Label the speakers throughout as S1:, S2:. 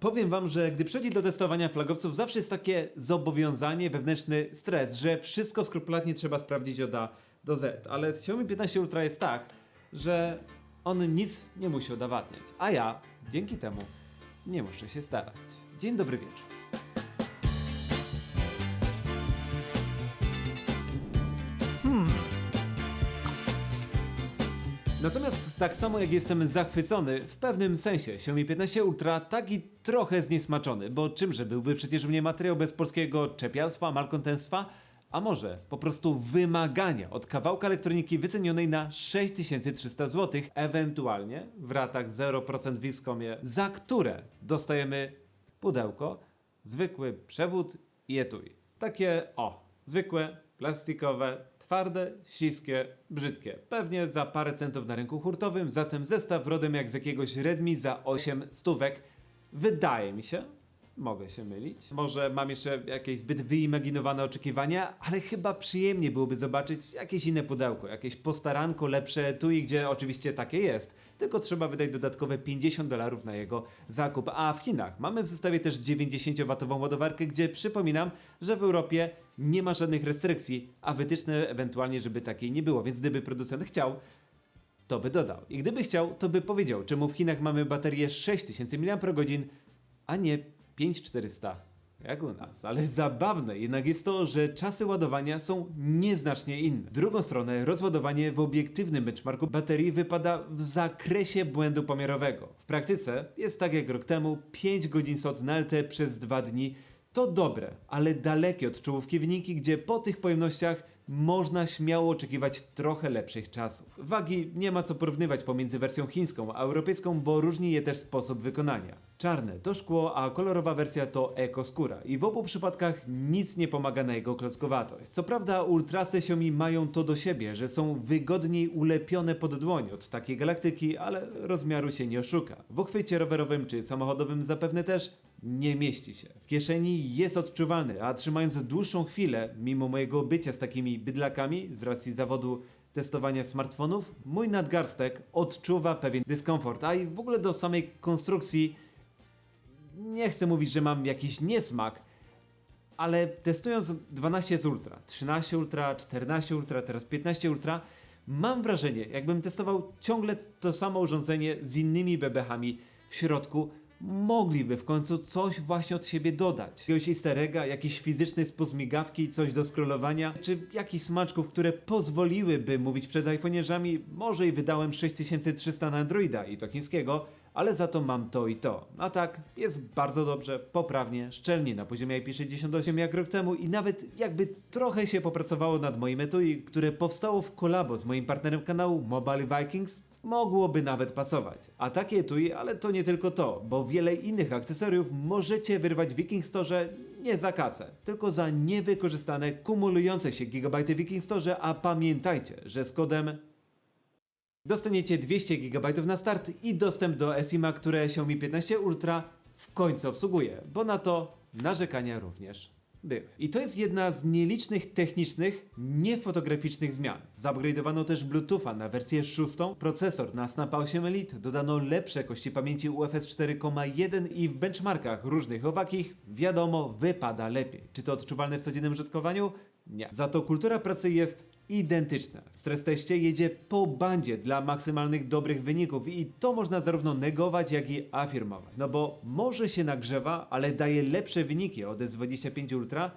S1: Powiem wam, że gdy przychodzi do testowania flagowców, zawsze jest takie zobowiązanie, wewnętrzny stres, że wszystko skrupulatnie trzeba sprawdzić od A do Z. Ale z Xiaomi 15 Ultra jest tak, że on nic nie musi udowadniać. A ja, dzięki temu, nie muszę się starać. Dzień dobry wieczór. Natomiast tak samo jak jestem zachwycony, w pewnym sensie Xiaomi 15 Ultra tak i trochę zniesmaczony, bo czymże byłby przecież mnie materiał bez polskiego czepialstwa, malkontentstwa, a może po prostu wymagania od kawałka elektroniki wycenionej na 6300 zł, ewentualnie w ratach 0% w Viscomie, za które dostajemy pudełko, zwykły przewód i etui. Takie o, zwykłe, plastikowe, twarde, śliskie, brzydkie. Pewnie za parę centów na rynku hurtowym, zatem zestaw rodem jak z jakiegoś Redmi za 8 stówek. Wydaje mi się, mogę się mylić. Może mam jeszcze jakieś zbyt wyimaginowane oczekiwania, ale chyba przyjemnie byłoby zobaczyć jakieś inne pudełko, jakieś postaranko lepsze etui, gdzie oczywiście takie jest, tylko trzeba wydać dodatkowe 50 dolarów na jego zakup. A w Chinach mamy w zestawie też 90W ładowarkę, gdzie przypominam, że w Europie nie ma żadnych restrykcji, a wytyczne ewentualnie, żeby takiej nie było, więc gdyby producent chciał, to by dodał. I gdyby chciał, to by powiedział, czemu w Chinach mamy baterię 6000 mAh, a nie 5400 jak u nas. Ale zabawne jednak jest to, że czasy ładowania są nieznacznie inne. Drugą stronę, rozładowanie w obiektywnym benchmarku baterii wypada w zakresie błędu pomiarowego. W praktyce jest tak jak rok temu, 5 godzin SOT na LT przez 2 dni to dobre, ale dalekie od czołówki wyniki, gdzie po tych pojemnościach można śmiało oczekiwać trochę lepszych czasów. Wagi nie ma co porównywać pomiędzy wersją chińską a europejską, bo różni je też sposób wykonania. Czarne to szkło, a kolorowa wersja to eko skóra i w obu przypadkach nic nie pomaga na jego klockowatość. Co prawda ultrasy Xiaomi mają to do siebie, że są wygodniej ulepione pod dłoń od takiej galaktyki, ale rozmiaru się nie oszuka. W uchwycie rowerowym czy samochodowym zapewne też nie mieści się. W kieszeni jest odczuwalny, a trzymając dłuższą chwilę, mimo mojego bycia z takimi bydlakami z racji zawodu testowania smartfonów, mój nadgarstek odczuwa pewien dyskomfort, a i w ogóle do samej konstrukcji nie chcę mówić, że mam jakiś niesmak, ale testując 12 z Ultra, 13 Ultra, 14 Ultra, teraz 15 Ultra, mam wrażenie, jakbym testował ciągle to samo urządzenie z innymi bebechami w środku, mogliby w końcu coś właśnie od siebie dodać. Jakiegoś easter egga, jakiś fizyczny sposób migawki, coś do scrollowania, czy jakichś smaczków, które pozwoliłyby mówić przed iPhone'ierzami, może i wydałem 6300 na Androida i to chińskiego, ale za to mam to i to. A tak, jest bardzo dobrze, poprawnie, szczelnie na poziomie IP68 jak rok temu i nawet jakby trochę się popracowało nad moim etui, które powstało w kolabo z moim partnerem kanału Mobile Vikings, mogłoby nawet pasować. A takie etui, ale to nie tylko to, bo wiele innych akcesoriów możecie wyrwać w Viking Store nie za kasę, tylko za niewykorzystane kumulujące się gigabajty w Viking Store, a pamiętajcie, że z kodem dostaniecie 200 GB na start i dostęp do eSIM-a, które Xiaomi 15 Ultra w końcu obsługuje, bo na to narzekania również były. I to jest jedna z nielicznych technicznych, niefotograficznych zmian. Zupgrade'owano też Bluetootha na wersję 6, procesor na Snap 8 Elite, dodano lepsze jakości pamięci UFS 4,1 i w benchmarkach różnych owakich, wiadomo, wypada lepiej. Czy to odczuwalne w codziennym użytkowaniu? Nie. Za to kultura pracy jest identyczna. W stres teście jedzie po bandzie dla maksymalnych dobrych wyników i to można zarówno negować, jak i afirmować. No bo może się nagrzewa, ale daje lepsze wyniki od S25 Ultra,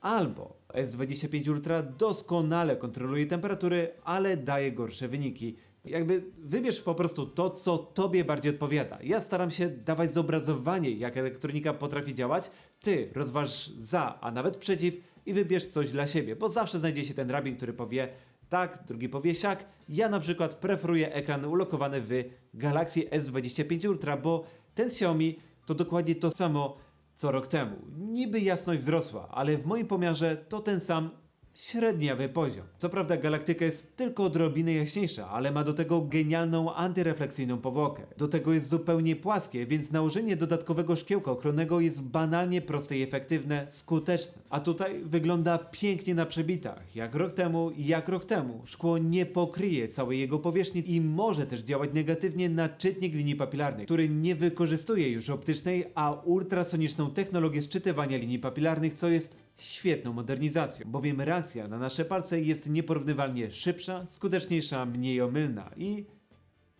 S1: albo S25 Ultra doskonale kontroluje temperatury, ale daje gorsze wyniki. Jakby wybierz po prostu to, co tobie bardziej odpowiada. Ja staram się dawać zobrazowanie, jak elektronika potrafi działać. Ty rozważ za, a nawet przeciw i wybierz coś dla siebie, bo zawsze znajdzie się ten rabin, który powie tak, drugi powie siak. Ja na przykład preferuję ekran ulokowany w Galaxy S25 Ultra, bo ten Xiaomi to dokładnie to samo co rok temu. Niby jasność wzrosła, ale w moim pomiarze to ten sam średniawy poziom. Co prawda galaktyka jest tylko odrobinę jaśniejsza, ale ma do tego genialną antyrefleksyjną powłokę. Do tego jest zupełnie płaskie, więc nałożenie dodatkowego szkiełka ochronnego jest banalnie proste i efektywne, skuteczne. A tutaj wygląda pięknie na przebitach. Jak rok temu, jak rok temu. Szkło nie pokryje całej jego powierzchni i może też działać negatywnie na czytnik linii papilarnej, który nie wykorzystuje już optycznej, a ultrasoniczną technologię szczytywania linii papilarnych, co jest świetną modernizacją, bowiem reakcja na nasze palce jest nieporównywalnie szybsza, skuteczniejsza, mniej omylna i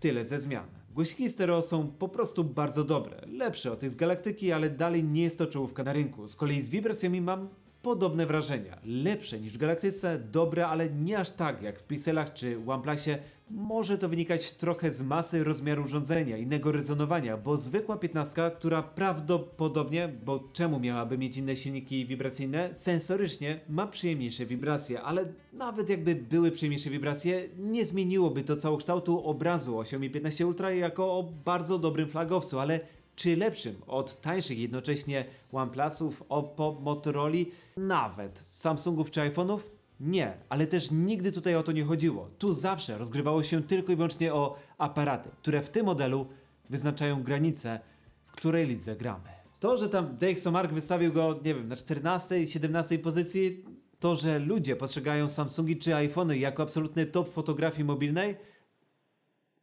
S1: tyle ze zmian. Głośniki stereo są po prostu bardzo dobre, lepsze od tych z Galaktyki, ale dalej nie jest to czołówka na rynku. Z kolei z wibracjami mam podobne wrażenia. Lepsze niż w Galaktyce, dobre, ale nie aż tak jak w Pixelach czy OnePlusie. Może to wynikać trochę z masy rozmiaru urządzenia, innego rezonowania, bo zwykła 15, która prawdopodobnie, bo czemu miałaby mieć inne silniki wibracyjne, sensorycznie ma przyjemniejsze wibracje, ale nawet jakby były przyjemniejsze wibracje, nie zmieniłoby to całokształtu obrazu o Xiaomi 15 Ultra jako o bardzo dobrym flagowcu, ale czy lepszym od tańszych jednocześnie OnePlusów, Oppo, Motorola, nawet Samsungów czy iPhone'ów? Nie, ale też nigdy tutaj o to nie chodziło. Tu zawsze rozgrywało się tylko i wyłącznie o aparaty, które w tym modelu wyznaczają granicę, w której lidze gramy. To, że tam DxOMark wystawił go, nie wiem, na 14, 17 pozycji, to, że ludzie postrzegają Samsungi czy iPhony jako absolutny top fotografii mobilnej,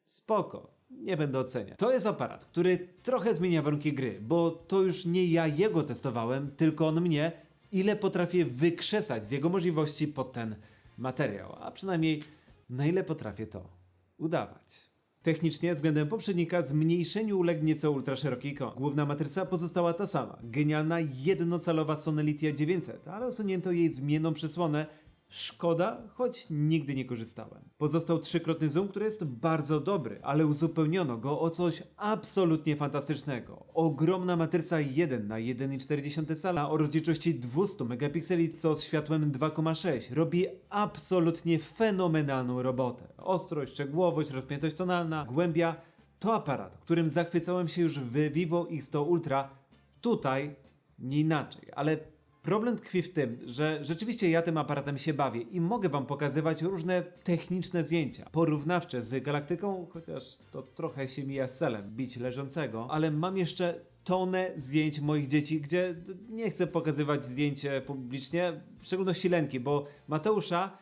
S1: Spoko, nie będę oceniać. To jest aparat, który trochę zmienia warunki gry, bo to już nie ja jego testowałem, tylko on mnie, ile potrafię wykrzesać z jego możliwości pod ten materiał, a przynajmniej na ile potrafię to udawać. Technicznie względem poprzednika zmniejszeniu uległ nieco ultraszeroki ikon. Główna matryca pozostała ta sama. Genialna jednocalowa Sony Litia 900, ale usunięto jej zmienną przesłonę Szkoda, choć nigdy nie korzystałem. Pozostał trzykrotny zoom, który jest bardzo dobry, ale uzupełniono go o coś absolutnie fantastycznego. Ogromna matryca 1 na 1,4 cala o rozdzielczości 200 megapikseli, co z światłem 2,6 robi absolutnie fenomenalną robotę. Ostrość, szczegółowość, rozpiętość tonalna, głębia to aparat, którym zachwycałem się już w Vivo X100 Ultra. Tutaj nie inaczej, ale Problem tkwi w tym, że rzeczywiście ja tym aparatem się bawię i mogę wam pokazywać różne techniczne zdjęcia, porównawcze z Galaktyką, chociaż to trochę się mija z celem, bić leżącego, ale mam jeszcze tonę zdjęć moich dzieci, gdzie nie chcę pokazywać zdjęcie publicznie, w szczególności Lenki, bo Mateusza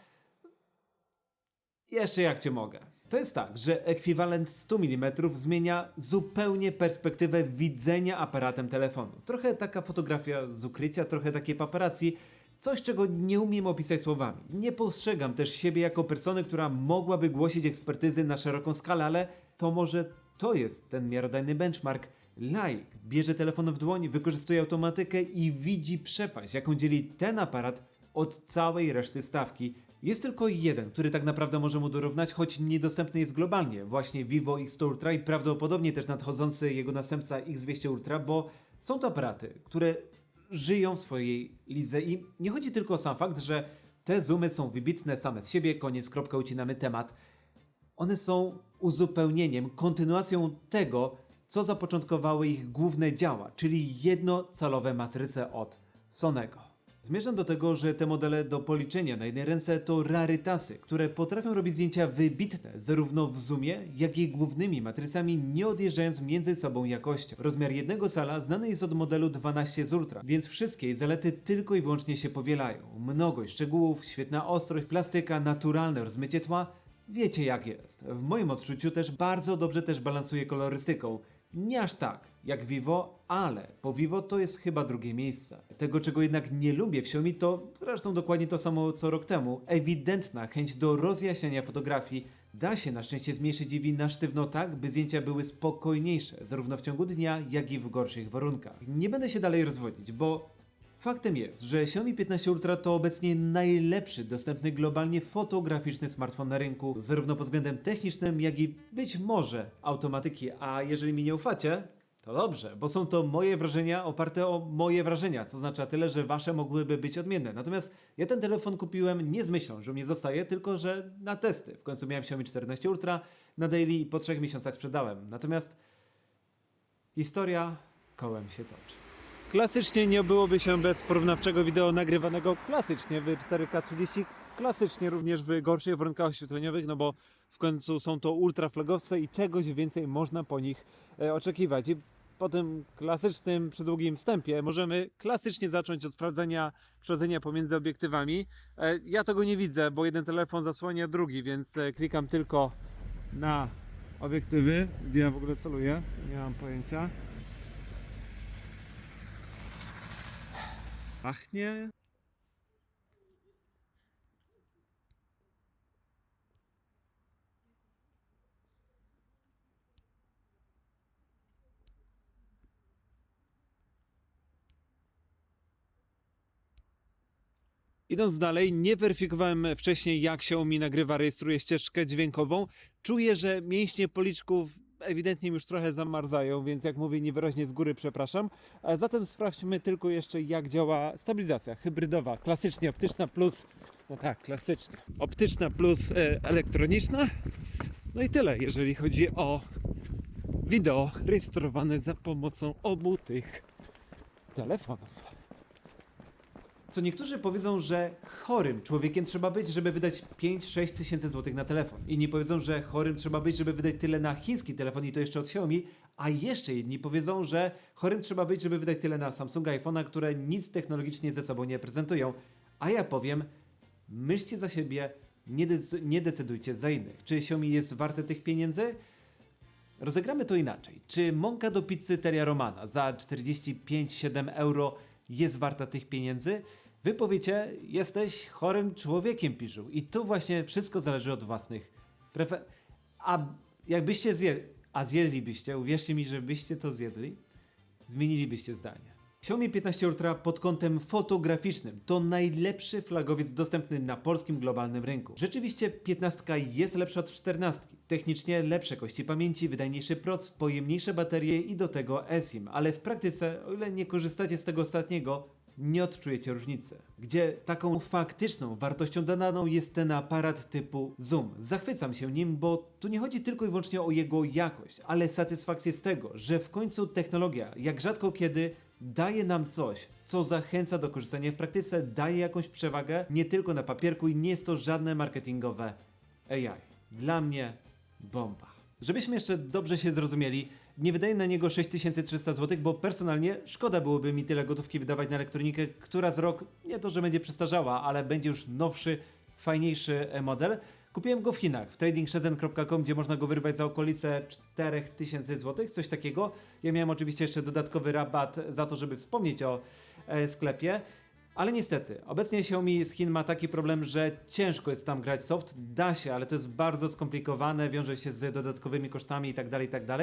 S1: jeszcze jak cię mogę. To jest tak, że ekwiwalent 100 mm zmienia zupełnie perspektywę widzenia aparatem telefonu. Trochę taka fotografia z ukrycia, trochę takie paparazzi, coś czego nie umiem opisać słowami. Nie postrzegam też siebie jako persony, która mogłaby głosić ekspertyzy na szeroką skalę, ale to może to jest ten miarodajny benchmark. Laik bierze telefon w dłoń, wykorzystuje automatykę i widzi przepaść, jaką dzieli ten aparat od całej reszty stawki. Jest tylko jeden, który tak naprawdę może mu dorównać, choć niedostępny jest globalnie, właśnie Vivo X100 Ultra i prawdopodobnie też nadchodzący jego następca X200 Ultra, bo są to aparaty, które żyją w swojej lidze i nie chodzi tylko o sam fakt, że te zoomy są wybitne same z siebie, koniec, kropka, ucinamy temat. One są uzupełnieniem, kontynuacją tego, co zapoczątkowały ich główne działa, czyli jednocalowe matryce od Sonego. Zmierzam do tego, że te modele do policzenia na jednej ręce to rarytasy, które potrafią robić zdjęcia wybitne zarówno w zoomie, jak i głównymi matrycami, nie odjeżdżając między sobą jakością. Rozmiar jednego cala znany jest od modelu 12 z Ultra, więc wszystkie jej zalety tylko i wyłącznie się powielają. Mnogość szczegółów, świetna ostrość, plastyka, naturalne rozmycie tła, Wiecie jak jest. W moim odczuciu też bardzo dobrze też balansuje kolorystyką. Nie aż tak jak Vivo, ale po Vivo to jest chyba drugie miejsce. Tego czego jednak nie lubię w Xiaomi to zresztą dokładnie to samo co rok temu. Ewidentna chęć do rozjaśniania fotografii da się na szczęście zmniejszyć DV na sztywno tak, by zdjęcia były spokojniejsze, zarówno w ciągu dnia, jak i w gorszych warunkach. Nie będę się dalej rozwodzić, bo Faktem jest, że Xiaomi 15 Ultra to obecnie najlepszy dostępny globalnie fotograficzny smartfon na rynku, zarówno pod względem technicznym, jak i być może automatyki. A jeżeli mi nie ufacie, to dobrze, bo są to moje wrażenia oparte o moje wrażenia, co oznacza tyle, że wasze mogłyby być odmienne. Natomiast ja ten telefon kupiłem nie z myślą, że u mnie zostaje, tylko że na testy. W końcu miałem Xiaomi 14 Ultra na daily i po trzech miesiącach sprzedałem. Natomiast historia kołem się toczy. Klasycznie nie byłoby się bez porównawczego wideo nagrywanego klasycznie w 4K 30, klasycznie również w gorszych warunkach oświetleniowych, no bo w końcu są to ultraflagowce i czegoś więcej można po nich e, oczekiwać. I po tym klasycznym, przydługim wstępie możemy klasycznie zacząć od sprawdzenia przechodzenia pomiędzy obiektywami. E, Ja tego nie widzę, bo jeden telefon zasłania drugi, więc e, klikam tylko na obiektywy, gdzie ja w ogóle celuję, nie mam pojęcia. Pachnie. Idąc dalej, nie weryfikowałem wcześniej, jak Xiaomi nagrywa, rejestruje ścieżkę dźwiękową. Czuję, że mięśnie policzków ewidentnie już trochę zamarzają, więc jak mówię niewyraźnie z góry, przepraszam. Zatem sprawdźmy tylko jeszcze, jak działa stabilizacja hybrydowa, klasycznie optyczna plus, no tak, klasycznie, optyczna plus e, elektroniczna. No i tyle, jeżeli chodzi o wideo rejestrowane za pomocą obu tych telefonów. Co niektórzy powiedzą, że chorym człowiekiem trzeba być, żeby wydać 5-6 tysięcy złotych na telefon. Inni powiedzą, że chorym trzeba być, żeby wydać tyle na chiński telefon i to jeszcze od Xiaomi. A jeszcze inni powiedzą, że chorym trzeba być, żeby wydać tyle na Samsunga iPhone'a, które nic technologicznie ze sobą nie prezentują. A ja powiem, myślcie za siebie, nie, dec- nie decydujcie za innych. Czy Xiaomi jest warte tych pieniędzy? Rozegramy to inaczej. Czy mąka do pizzy Telia Romana za 45,7 euro jest warta tych pieniędzy? Wy powiecie, jesteś chorym człowiekiem, piszą. I tu właśnie wszystko zależy od własnych prefer... A jakbyście zjedli, a zjedlibyście, uwierzcie mi, że byście to zjedli, zmienilibyście zdanie. Xiaomi 15 Ultra pod kątem fotograficznym to najlepszy flagowiec dostępny na polskim globalnym rynku. Rzeczywiście 15 jest lepsza od 14. Technicznie lepsze kości pamięci, wydajniejszy proc, pojemniejsze baterie i do tego eSIM, ale w praktyce, o ile nie korzystacie z tego ostatniego, nie odczujecie różnicy. Gdzie taką faktyczną wartością dodaną jest ten aparat typu Zoom. Zachwycam się nim, bo tu nie chodzi tylko i wyłącznie o jego jakość, ale satysfakcję z tego, że w końcu technologia, jak rzadko kiedy, daje nam coś, co zachęca do korzystania w praktyce, daje jakąś przewagę, nie tylko na papierku i nie jest to żadne marketingowe AI. Dla mnie bomba. Żebyśmy jeszcze dobrze się zrozumieli, nie wydaję na niego 6300 zł, bo personalnie szkoda byłoby mi tyle gotówki wydawać na elektronikę, która z rok nie to, że będzie przestarzała, ale będzie już nowszy, fajniejszy e, model. Kupiłem go w Chinach, w tradingshenzhen.com, gdzie można go wyrwać za okolice 4000 zł, coś takiego. Ja miałem oczywiście jeszcze dodatkowy rabat za to, żeby wspomnieć o e, sklepie. Ale niestety, obecnie Xiaomi z Chin ma taki problem, że ciężko jest tam grać soft. Da się, ale to jest bardzo skomplikowane, wiąże się z dodatkowymi kosztami itd., itd.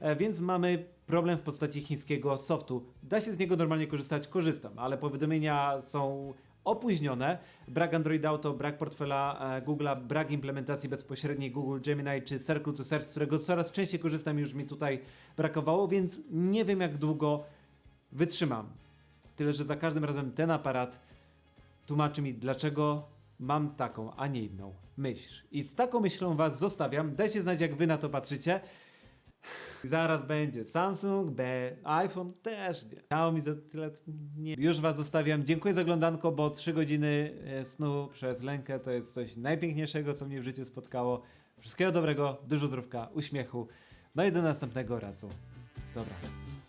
S1: E, Więc mamy problem w postaci chińskiego softu. Da się z niego normalnie korzystać, korzystam, ale powiadomienia są opóźnione. Brak Android Auto, brak portfela e, Google'a, brak implementacji bezpośredniej Google Gemini czy Circle to Search, z którego coraz częściej korzystam, już mi tutaj brakowało, więc nie wiem jak długo wytrzymam. Tyle, że za każdym razem ten aparat tłumaczy mi, dlaczego mam taką, a nie inną myśl. I z taką myślą Was zostawiam. Dajcie znać, jak Wy na to patrzycie. Zaraz będzie Samsung, B, iPhone też nie. Xiaomi za tyle nie. Już Was zostawiam. Dziękuję za oglądanko, bo 3 godziny e, snu przez lękę to jest coś najpiękniejszego, co mnie w życiu spotkało. Wszystkiego dobrego, dużo zdrówka, uśmiechu. No i do następnego razu. Dobranoc.